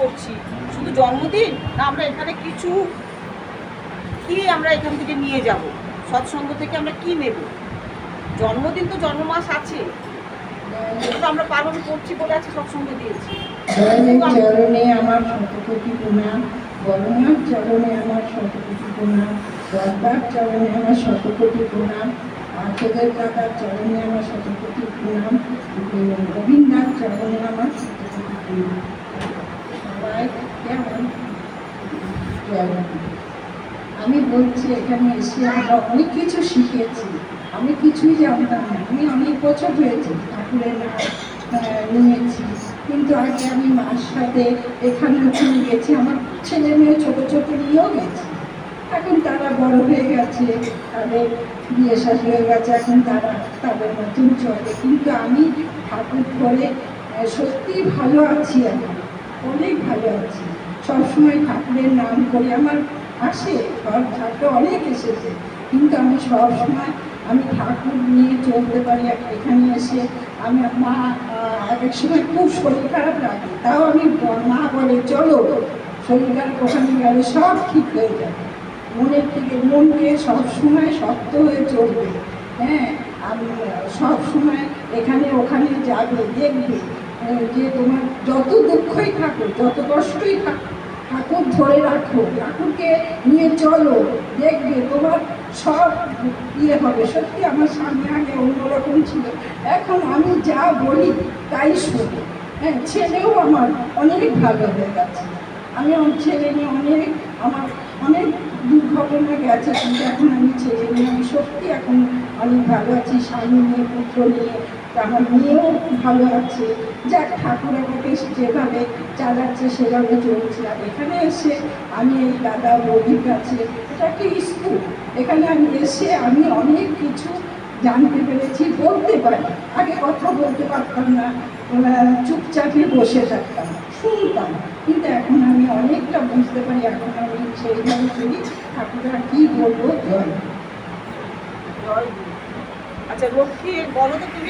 করছি। শুধু জন্মদিন? না, আমরা এখানে কিছু কি আমরা এখান থেকে নিয়ে যাব। সৎসঙ্গ থেকে আমরা কি নেব? জন্মদিন তো জন্মমাস আছে। আমরা পালন করছি বলে আছে সৎসঙ্গ দিয়েছি। চরণে আমার শতকোটি প্রণাম। বড়মার চরণে আমার শতকোটি প্রণাম। দরবার চরণে আমার শতকোটি প্রণাম। আর্থদের কাকার চরণে আমার শতকোটি প্রণাম। রবীন্দ্রনাথ চরণে আমার শতকোটি প্রণাম। কেমন আমি বলছি এখানে এসে আমরা অনেক কিছু শিখেছি। আমি কিছুই জানতাম না। আমি অনেক বছর হয়েছে ঠাকুরের নিয়েছি কিন্তু আগে আমি মার সাথে এখানে ওখানে গেছি। আমার ছেলে মেয়ে ছোটো ছোটো নিয়েও গেছি। এখন তারা বড় হয়ে গেছে। তাদের বিয়ে শাশ হয়ে গেছে। এখন তারা তাদের মতন চলে। কিন্তু আমি ঠাকুর করে আহ, সত্যিই ভালো আছি এখন। অনেক ভালো আছি। সবসময় ঠাকুরের নাম করে আমার আসে ঠাকুর অনেক এসেছে। কিন্তু আমি সবসময় আমি ঠাকুর নিয়ে চলতে পারি এখানে এসে আমি মা এক সময় খুব শরীর খারাপ লাগে, তাও আমি মা বলে, চলো শরীর খারাপ ওখানে গেলে সব ঠিক হয়ে যাবে। মনের থেকে মনকে সবসময় শক্ত হয়ে চলবে। হ্যাঁ আমি সবসময় এখানে ওখানে যাবে, দেখবে। যে তোমার যত দুঃখই থাকো যত কষ্টই থাকো ঠাকুর ধরে রাখো, ঠাকুরকে নিয়ে চলো, দেখবে তোমার সব ইয়ে হবে। সত্যি আমার সামনে আগে অন্যরকম ছিল। এখন আমি যা বলি তাই শুনি। হ্যাঁ ছেলেও আমার অনেক ভালো হয়ে গেছে। আমি আমার ছেলে নিয়ে অনেক, আমার অনেক দুর্ঘটনা গেছে। কিন্তু এখন আমি ছেলে নিয়ে আমি সত্যি এখন অনেক ভালো আছি। স্বামী নিয়ে, পুত্র নিয়ে আমার মেয়েও ভালো আছে। যাক ঠাকুর আমাকে যেভাবে চালাচ্ছে সেভাবে চলছে। আর এখানে এসে আমি এই দাদা বৌদির কাছে এটা একটা স্কুল? এখানে আমি এসে আমি অনেক কিছু জানতে পেরেছি বলতে পারি। আগে কথা বলতে পারতাম না আহ, চুপচাপই বসে থাকতাম শুনতাম। কিন্তু এখন আমি অনেকটা বুঝতে পারি এখন আমি সেইভাবে চলি। ঠাকুরা কী বলব? জয়। আচ্ছা লক্ষ্মী বলো তো তুমি।